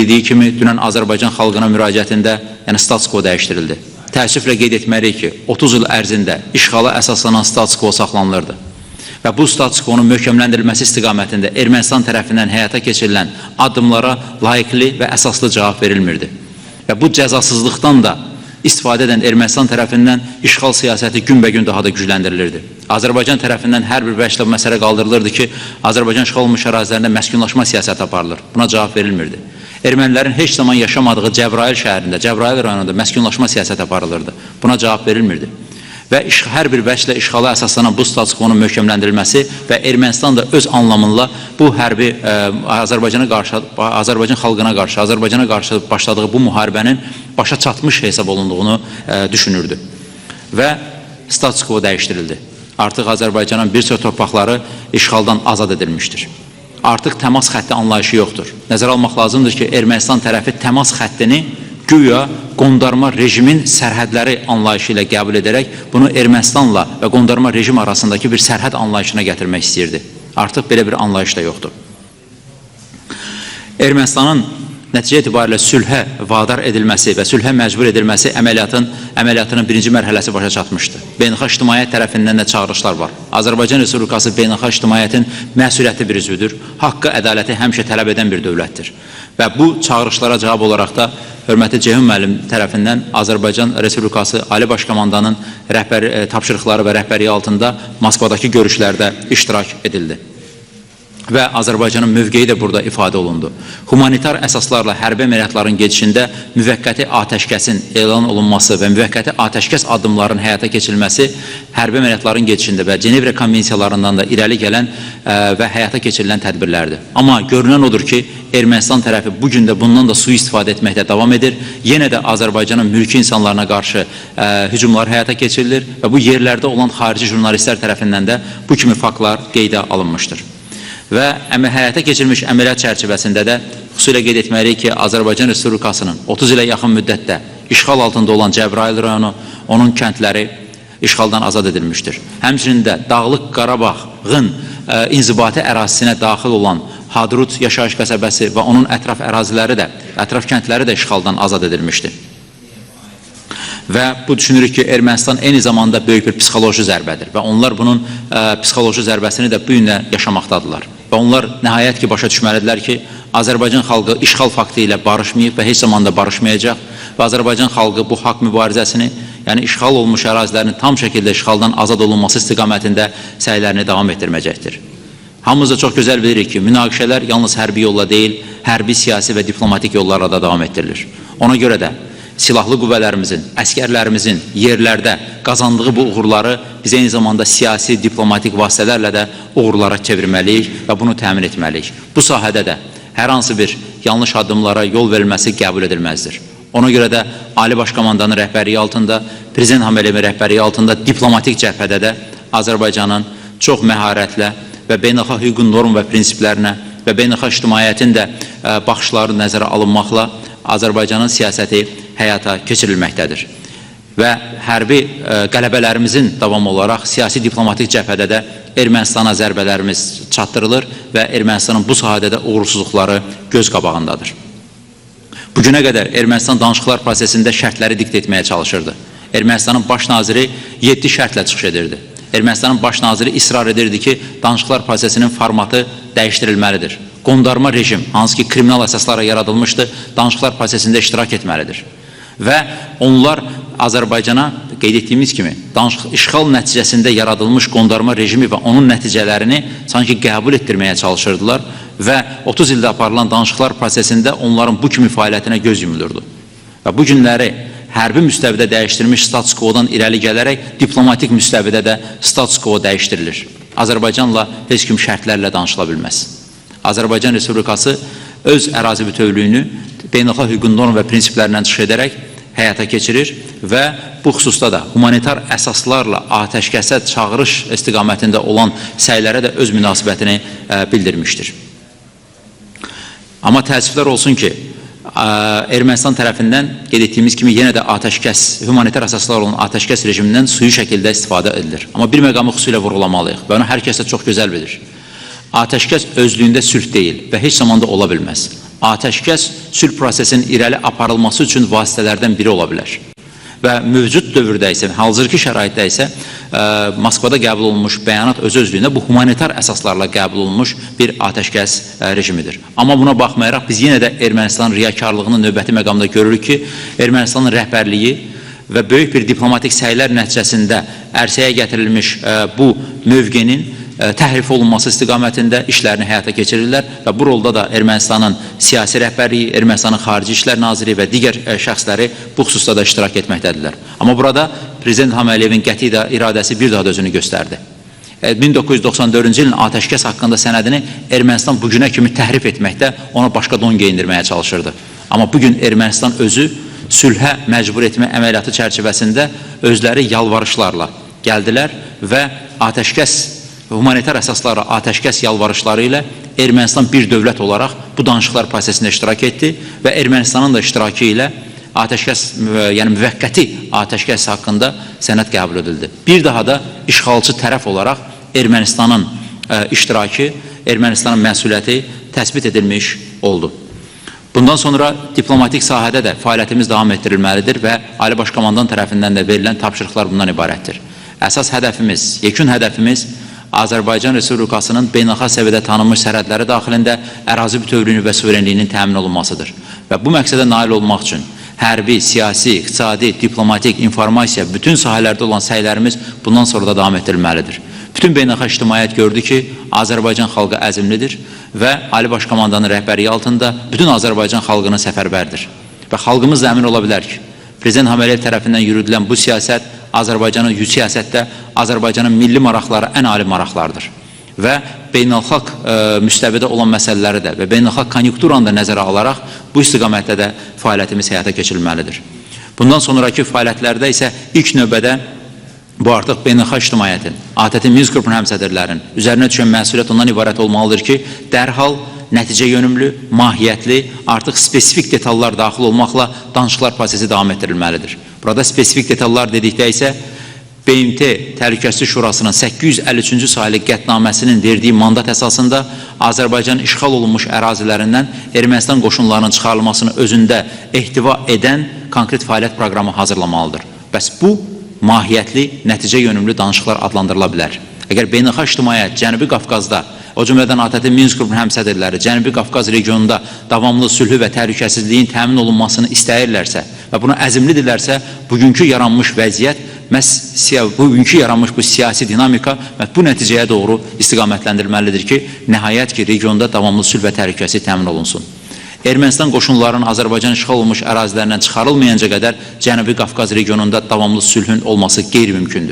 bildiyi kimi dünən Azərbaycan xalqına müraciətində yəni status quo dəyişdirildi. Təəssüflə qeyd etməliyik ki, 30 il ərzində işğala əsaslanan status quo saxlanılırdı. Və bu status quo-nun möhkəmləndirilməsi istiqamətində Ermənistan tərəfindən həyata keçirilən addımlara layiqli və əsaslı cavab verilmirdi. Və bu cəzasızlıqdan da istifadə edən Ermənistan tərəfindən işğal siyasəti günbəgün daha da gücləndirilirdi. Azərbaycan tərəfindən hər bir vəçlə bu məsələ qaldırılırdı ki, Azərbaycan işğal olunmuş ərazilərində məskunlaşma siyasəti aparılır. Buna cavab verilmirdi. Ermənilərin heç zaman yaşamadığı Cəbrayıl şəhərində, Cəbrayıl rayonunda məskunlaşma siyasəti aparılırdı. Buna cavab verilmirdi. Və iş, hər bir vəçlə işğala əsaslanan bu status quo-nun möhkəmləndirilməsi və Ermənistan da öz anlamıyla bu hərbi ə, Azərbaycana qarşı, Azərbaycan xalqına qarşı, Azərbaycana qarşı başladığı bu müharibənin başa çatmış hesab olunduğunu ə, düşünürdü. Və status quo dəyişdirildi. Artıq Azərbaycanın bir çox torpaqları işğaldan azad edilmişdir. Artıq təmas xətti anlayışı yoxdur. Nəzərə almaq lazımdır ki, Ermənistan tərəfi təmas xəttini güya qondarma rejimin sərhədləri anlayışı ilə qəbul edərək bunu Ermənistanla və qondarma rejim arasındakı bir sərhəd anlayışına gətirmək istəyirdi. Artıq belə bir anlayış da yoxdur. Ermənistanın nəticə itibarilə sülhə vadar edilməsi və sülhə məcbur edilməsi əməliyyatın əməliyyatının birinci mərhələsi başa çatmışdı. Beynəlxalq ictimaiyyət tərəfindən də çağırışlar var. Azərbaycan Respublikası beynəlxalq ictimaiyyətin məsuliyyətli bir üzvüdür. Haqqı, ədaləti həmişə tələb edən bir dövlətdir. Və bu çağırışlara cavab olaraq da hörmətli Ceyhun müəllim tərəfindən Azərbaycan Respublikası Ali Baş Komandanın rəhbər e, tapşırıqları və rəhbərliyi altında Moskvadakı görüşlərdə iştirak edildi və Azərbaycanın mövqeyi də burada ifadə olundu. Humanitar əsaslarla hərbi əməliyyatların gedişində müvəqqəti atəşkəsin elan olunması və müvəqqəti atəşkəs addımlarının həyata keçirilməsi hərbi əməliyyatların gedişində və Cenevre konvensiyalarından da irəli gələn ə, və həyata keçirilən tədbirlərdir. Amma görünən odur ki, Ermənistan tərəfi bu gün də bundan da sui-istifadə etməkdə davam edir. Yenə də Azərbaycanın mülki insanlarına qarşı ə, hücumlar həyata keçirilir və bu yerlərdə olan xarici jurnalistlər tərəfindən də bu kimi faktlar qeydə alınmışdır və həyata keçirilmiş əməliyyat çərçivəsində də xüsusilə qeyd etməliyik ki, Azərbaycan Respublikasının 30 ilə yaxın müddətdə işğal altında olan Cəbrayıl rayonu, onun kəndləri işğaldan azad edilmişdir. Həmçinin də Dağlıq Qarabağın ə, inzibati ərazisinə daxil olan Hadrut yaşayış qəsəbəsi və onun ətraf əraziləri də, ətraf kəndləri də işğaldan azad edilmişdir. Və bu düşünürük ki, Ermənistan eyni zamanda böyük bir psixoloji zərbədir və onlar bunun ə, psixoloji zərbəsini də bu gün yaşamaqdadırlar. Və onlar nəhayət ki, başa düşməlidirlər ki, Azərbaycan xalqı işğal faktı ilə barışmayıb və heç zaman da barışmayacaq və Azərbaycan xalqı bu haqq mübarizəsini, yəni işğal olmuş ərazilərin tam şəkildə işğaldan azad olunması istiqamətində səylərini davam etdirməyəcəkdir. Hamımız da çox gözəl bilirik ki, münaqişələr yalnız hərbi yolla deyil, hərbi, siyasi və diplomatik yollarla da davam etdirilir. Ona görə də silahlı qüvvələrimizin, əskərlərimizin yerlərdə qazandığı bu uğurları biz eyni zamanda siyasi, diplomatik vasitələrlə də uğurlara çevirməliyik və bunu təmin etməliyik. Bu sahədə də hər hansı bir yanlış addımlara yol verilməsi qəbul edilməzdir. Ona görə də Ali Baş Komandanın rəhbərliyi altında, Prezident Haməliyevin rəhbərliyi altında diplomatik cəbhədə də Azərbaycanın çox məharətlə və beynəlxalq hüququn norm və prinsiplərinə və beynəlxalq ictimaiyyətin də ə, baxışları nəzərə alınmaqla Azərbaycanın siyasəti həyata keçirilməkdədir. Və hərbi ə, qələbələrimizin davam olaraq siyasi diplomatik cəbhədə də Ermənistana zərbələrimiz çatdırılır və Ermənistanın bu sahədə də uğursuzluqları göz qabağındadır. Bugünə qədər Ermənistan danışıqlar prosesində şərtləri dikt etməyə çalışırdı. Ermənistanın baş naziri 7 şərtlə çıxış edirdi. Ermənistanın baş naziri israr edirdi ki, danışıqlar prosesinin formatı dəyişdirilməlidir. Qondarma rejim, hansı ki kriminal əsaslara yaradılmışdı, danışıqlar prosesində iştirak etməlidir. Və onlar Azərbaycana qeyd etdiyimiz kimi işğal nəticəsində yaradılmış qondarma rejimi və onun nəticələrini sanki qəbul etdirməyə çalışırdılar və 30 ildə aparılan danışıqlar prosesində onların bu kimi fəaliyyətinə göz yumulurdu. Və bu günləri hərbi müstəvidə dəyişdirilmiş status quo-dan irəli gələrək diplomatik müstəvidə də status quo dəyişdirilir. Azərbaycanla heç kim şərtlərlə danışıla bilməz. Azərbaycan Respublikası öz ərazi bütövlüyünü beynəlxalq hüququn norm və prinsiplərindən çıxış edərək həyata keçirir və bu xüsusda da humanitar əsaslarla atəşkəsə çağırış istiqamətində olan səylərə də öz münasibətini ə, bildirmişdir. Amma təəssüflər olsun ki, ə, Ermənistan tərəfindən qeyd etdiyimiz kimi yenə də atəşkəs, humanitar əsaslar olan atəşkəs rejimindən suyu şəkildə istifadə edilir. Amma bir məqamı xüsusilə vurğulamalıyıq və onu hər kəs də çox gözəl bilir. Atəşkəs özlüyündə sülh deyil və heç zaman da ola bilməz. Atəşkəs sülh prosesinin irəli aparılması üçün vasitələrdən biri ola bilər. Və mövcud dövrdə isə, hazırki şəraitdə isə ə, Moskvada qəbul olunmuş bəyanat öz-özlüyündə bu humanitar əsaslarla qəbul olunmuş bir atəşkəs ə, rejimidir. Amma buna baxmayaraq biz yenə də Ermənistanın riyakarlığının növbəti məqamda görürük ki, Ermənistanın rəhbərliyi və böyük bir diplomatik səylər nəticəsində ərsəyə gətirilmiş ə, bu mövqenin təhrif olunması istiqamətində işlərini həyata keçirirlər və bu rolda da Ermənistanın siyasi rəhbərliyi, Ermənistanın Xarici İşlər Naziri və digər ə, şəxsləri bu xüsusda da iştirak etməkdədirlər. Amma burada Prezident İlham Əliyevin qəti iradəsi bir daha da özünü göstərdi. E, 1994-cü ilin atəşkəs haqqında sənədini Ermənistan bugünə kimi təhrif etməkdə ona başqa don geyindirməyə çalışırdı. Amma bugün Ermənistan özü sülhə məcbur etmə əməliyyatı çərçivəsində özləri yalvarışlarla gəldilər və atəşkəs humanitar əsaslarla atəşkəs yalvarışları ilə Ermənistan bir dövlət olaraq bu danışıqlar prosesində iştirak etdi və Ermənistanın da iştirakı ilə atəşkəs, yəni müvəqqəti atəşkəs haqqında sənəd qəbul edildi. Bir daha da işğalçı tərəf olaraq Ermənistanın ə, iştirakı, Ermənistanın məsuliyyəti təsbit edilmiş oldu. Bundan sonra diplomatik sahədə də fəaliyyətimiz davam etdirilməlidir və Ali Baş Komandan tərəfindən də verilən tapşırıqlar bundan ibarətdir. Əsas hədəfimiz, yekun hədəfimiz Azərbaycan Respublikasının beynəlxalq səviyyədə tanınmış sərhədləri daxilində ərazi bütövlüyünü və suverenliyinin təmin olunmasıdır. Və bu məqsədə nail olmaq üçün hərbi, siyasi, iqtisadi, diplomatik, informasiya, bütün sahələrdə olan səylərimiz bundan sonra da davam etdirilməlidir. Bütün beynəlxalq ictimaiyyət gördü ki, Azərbaycan xalqı əzmlidir və Ali Baş Komandanın rəhbərliyi altında bütün Azərbaycan xalqının səfərbərdir. Və xalqımız da əmin ola bilər ki, Prezident Həməliyev tərəfindən yürüdülən bu siyasət Azərbaycanın yüz siyasətdə Azərbaycanın milli maraqları ən ali maraqlardır. Və beynəlxalq ə, müstəvidə olan məsələləri də və beynəlxalq konjunkturanı da nəzərə alaraq bu istiqamətdə də fəaliyyətimiz həyata keçirilməlidir. Bundan sonraki fəaliyyətlərdə isə ilk növbədə Bu artıq beynəlxalq ictimaiyyətin, ATƏT-in Minsk qrupunun həmsədrlərinin üzərinə düşən məsuliyyət ondan ibarət olmalıdır ki, dərhal nəticə yönümlü, mahiyyətli, artıq spesifik detallar daxil olmaqla danışıqlar prosesi davam etdirilməlidir. Burada spesifik detallar dedikdə isə BMT Təhlükəsizlik Şurasının 853-cü saylı qətnaməsinin verdiyi mandat əsasında Azərbaycan işğal olunmuş ərazilərindən Ermənistan qoşunlarının çıxarılmasını özündə ehtiva edən konkret fəaliyyət proqramı hazırlamalıdır. Bəs bu mahiyyətli, nəticə yönümlü danışıqlar adlandırıla bilər. Əgər beynəlxalq ictimaiyyət Cənubi Qafqazda, o cümlədən ATƏT-in Minsk qrupunun həmsədrləri Cənubi Qafqaz regionunda davamlı sülhü və təhlükəsizliyin təmin olunmasını istəyirlərsə və buna əzmlidirlərsə, bugünkü yaranmış vəziyyət məhz bugünkü yaranmış bu siyasi dinamika və bu nəticəyə doğru istiqamətləndirilməlidir ki, nəhayət ki, regionda davamlı sülh və təhlükəsizlik təmin olunsun. Ermənistan qoşunlarının Azərbaycan işğal olunmuş ərazilərindən çıxarılmayınca qədər Cənubi Qafqaz regionunda davamlı sülhün olması qeyri-mümkündür.